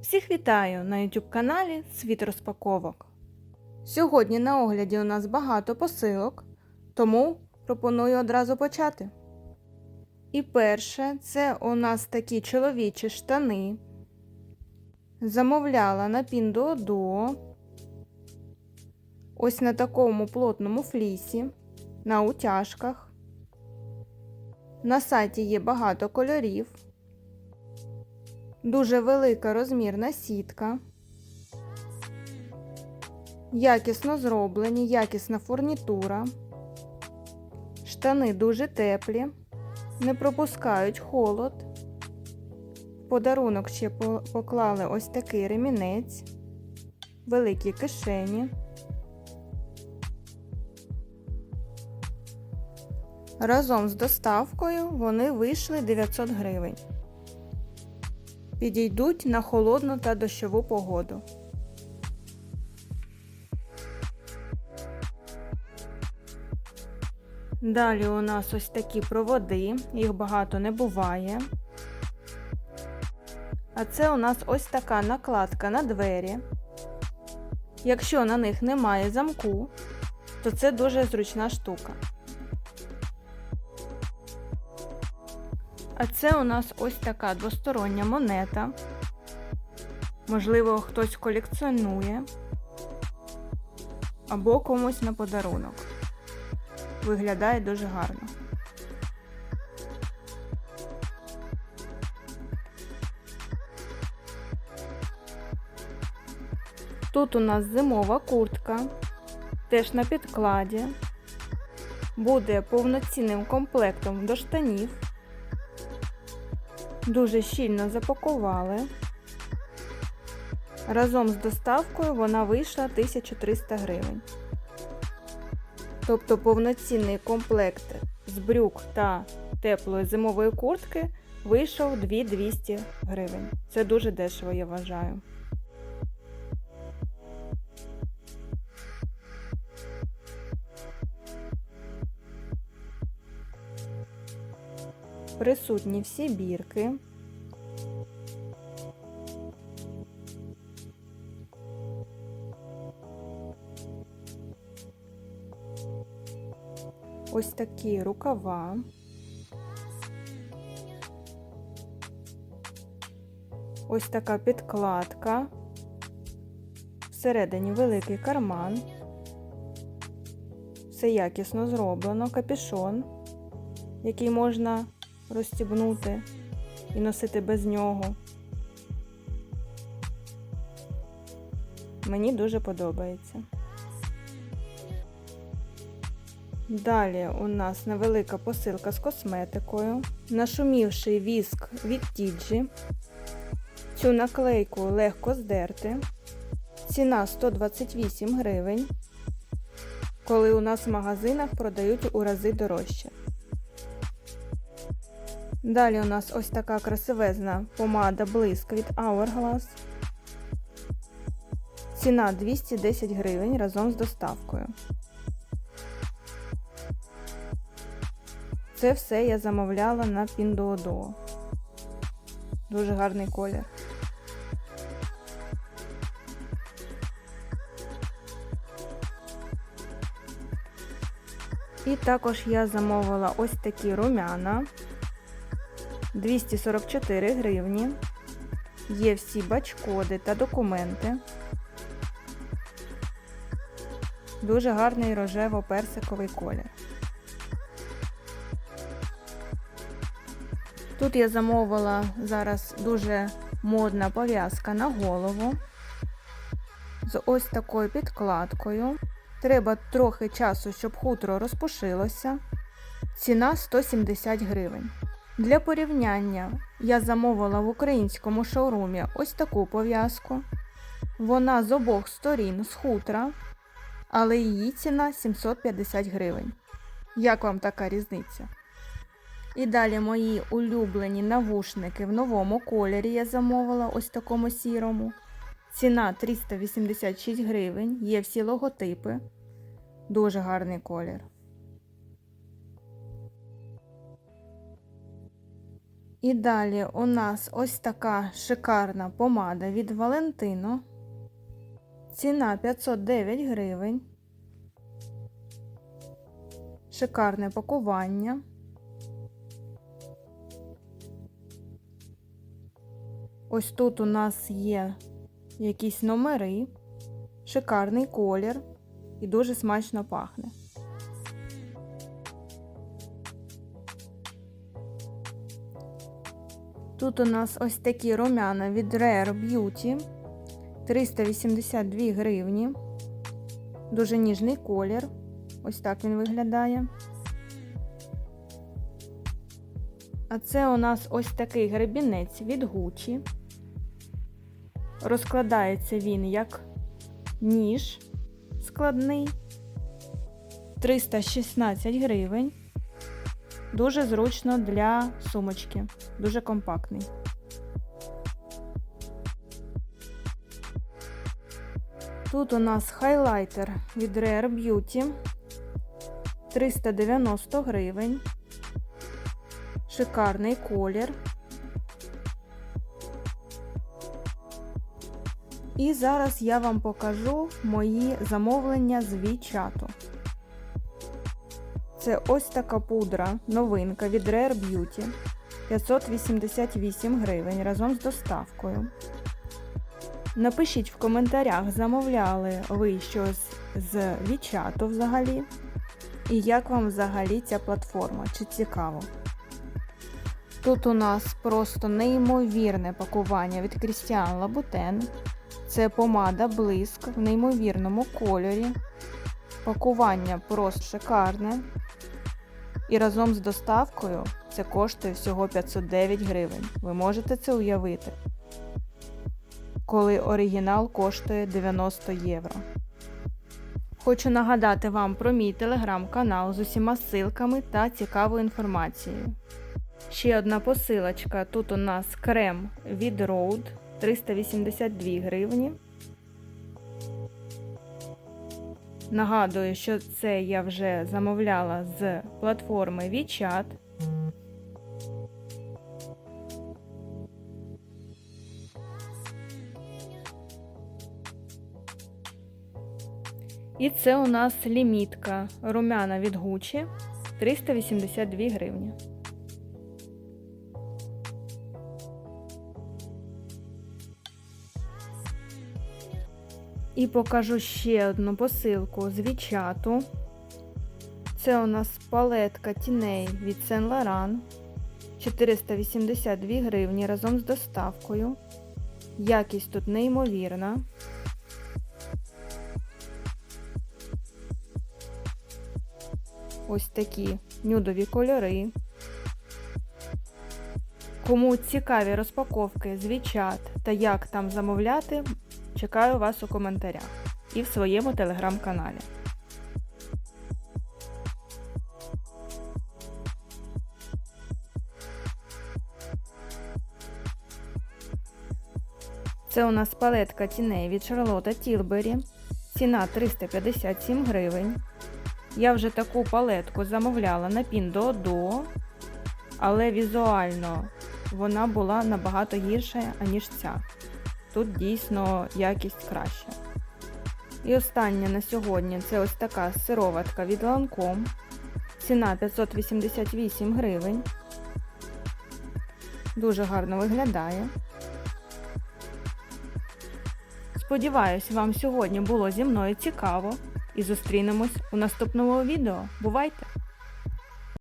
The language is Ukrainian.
Всіх вітаю на YouTube каналі Світ розпаковок. Сьогодні на огляді у нас багато посилок, тому пропоную одразу почати. І перше, це у нас такі чоловічі штани. Замовляла на Pinduoduo. Ось на такому плотному флісі, на утяжках. На сайті є багато кольорів. Дуже велика розмірна сітка. Якісно зроблені, якісна фурнітура. Штани дуже теплі, не пропускають холод. В подарунок ще поклали ось такий ремінець, великі кишені. Разом з доставкою вони вийшли 900 гривень. Підійдуть на холодну та дощову погоду. Далі у нас ось такі проводи, їх багато не буває. А це у нас ось така накладка на двері. Якщо на них немає замку, то це дуже зручна штука. А це у нас ось така двостороння монета. Можливо, хтось колекціонує або комусь на подарунок. Виглядає дуже гарно. Тут у нас зимова куртка, теж на підкладі, буде повноцінним комплектом до штанів. Дуже щільно запакували. Разом з доставкою вона вийшла 1300 гривень. Тобто повноцінний комплект з брюк та теплої зимової куртки вийшов 2200 гривень. Це дуже дешево, я вважаю. Присутні всі бірки. Ось такі рукава. Ось така підкладка. Всередині великий карман. Все якісно зроблено, капюшон, який можна розстібнути і носити без нього. Мені дуже подобається. Далі у нас невелика посилка з косметикою, нашумівший віск від Тіджі. Цю наклейку легко здерти. Ціна 128 гривень, коли у нас в магазинах продають у рази дорожче. Далі у нас ось така красивезна помада блиск від Hourglass. Ціна 210 гривень разом з доставкою. Це все я замовляла на Pinduoduo. Дуже гарний колір. І також я замовила ось такі румяна. 244 гривні. Є всі бачкоди та документи. Дуже гарний рожево-персиковий колір. Тут я замовила зараз дуже модна пов'язка на голову з ось такою підкладкою. Треба трохи часу, щоб хутро розпушилося. Ціна 170 гривень. Для порівняння я замовила в українському шоурумі ось таку пов'язку. Вона з обох сторін з хутра, але її ціна 750 гривень. Як вам така різниця? І далі мої улюблені навушники в новому кольорі я замовила ось такому сірому. Ціна 386 гривень, є всі логотипи. Дуже гарний колір. І далі у нас ось така шикарна помада від Valentino. Ціна 509 гривень. Шикарне пакування. Ось тут у нас є якісь номери, шикарний колір і дуже смачно пахне. Тут у нас ось такі румяна від Rare Beauty 382 гривні. Дуже ніжний колір. Ось так він виглядає. А це у нас ось такий гребінець від Gucci. Розкладається він як ніж складний. 316 гривень. Дуже зручно для сумочки, дуже компактний. Тут у нас хайлайтер від Rare Beauty 390 гривень. Шикарний колір. І зараз я вам покажу мої замовлення з Вічату. Це ось така пудра, новинка від Rare Beauty 588 гривень разом з доставкою. Напишіть в коментарях, замовляли ви щось з Вічату взагалі. І як вам взагалі ця платформа, чи цікаво? Тут у нас просто неймовірне пакування від Christian Louboutin. Це помада блиск в неймовірному кольорі. Пакування просто шикарне. І разом з доставкою це коштує всього 509 гривень. Ви можете це уявити, коли оригінал коштує 90 євро. Хочу нагадати вам про мій телеграм-канал з усіма ссылками та цікавою інформацією. Ще одна посилочка. Тут у нас крем від Road 382 гривні. Нагадую, що це я вже замовляла з платформи WeChat. І це у нас лімітка румяна від Gucci 382 гривні. І покажу ще одну посилку з Вічату. Це у нас палетка тіней від Saint Laurent 482 гривні разом з доставкою. Якість тут неймовірна. Ось такі нюдові кольори. Кому цікаві розпаковки з Вічат та як там замовляти, чекаю вас у коментарях і в своєму телеграм-каналі. Це у нас палетка тіней від Charlotte Tilbury. Ціна 357 гривень. Я вже таку палетку замовляла на Pinduoduo, але візуально вона була набагато гірша, аніж ця. Тут дійсно якість краща. І остання на сьогодні це ось така сироватка від Lancome. Ціна 588 гривень. Дуже гарно виглядає. Сподіваюсь, вам сьогодні було зі мною цікаво і зустрінемось у наступному відео. Бувайте!